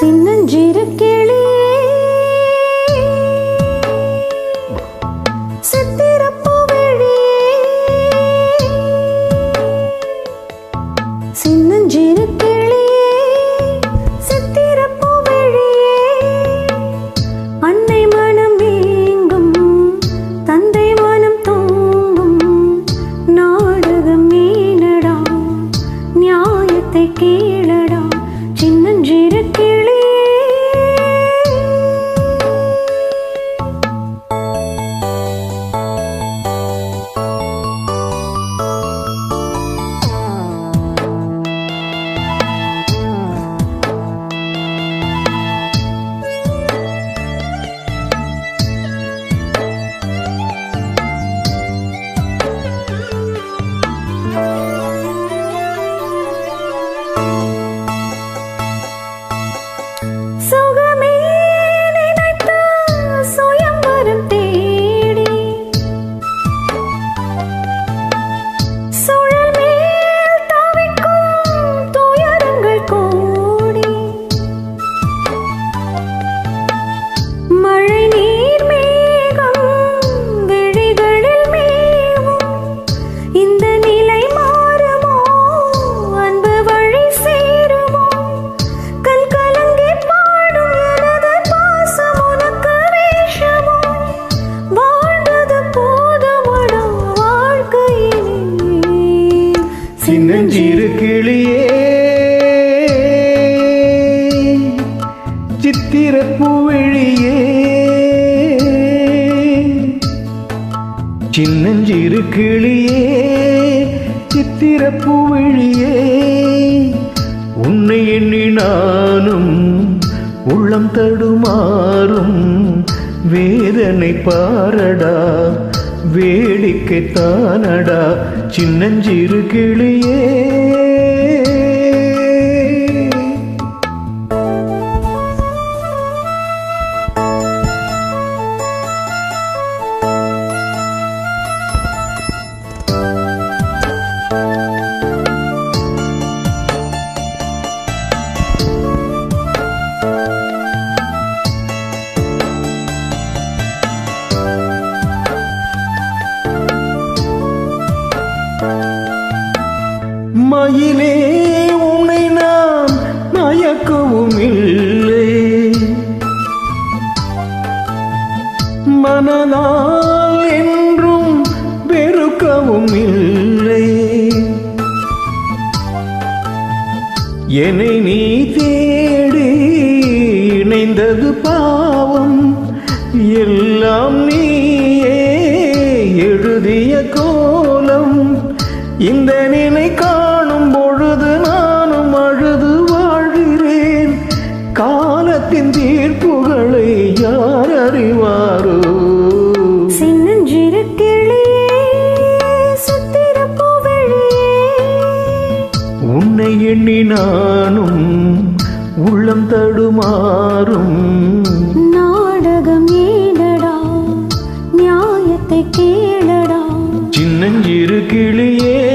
சின்னஞ்சிறு சின்னஞ்சிறு கிளியே. சித்திரப்பூவிழியே சின்னஞ்சிறு கிளியே சித்திரப்பூவிழியே உன்னை எண்ணி நானும் உள்ளம் தடுமாறும் வேதனை பாரடா. வேடிக்கை தானடா சின்னஞ்சிறு கிளியே. உன்னை நான் மயக்கவும் இல்லை. மனதால் என்றும் வெறுக்கவும் இல்லை. என்னை நீ தேடி இணைந்தது பாவம். எல்லாம் நீயே எழுதிய கோலம். இந்த நினை எண்ணி நானும் உள்ளம் தடுமாறும். நாடகம் ஏனடா? நியாயத்தை கேளடா? சின்னஞ்சிறு கிளியே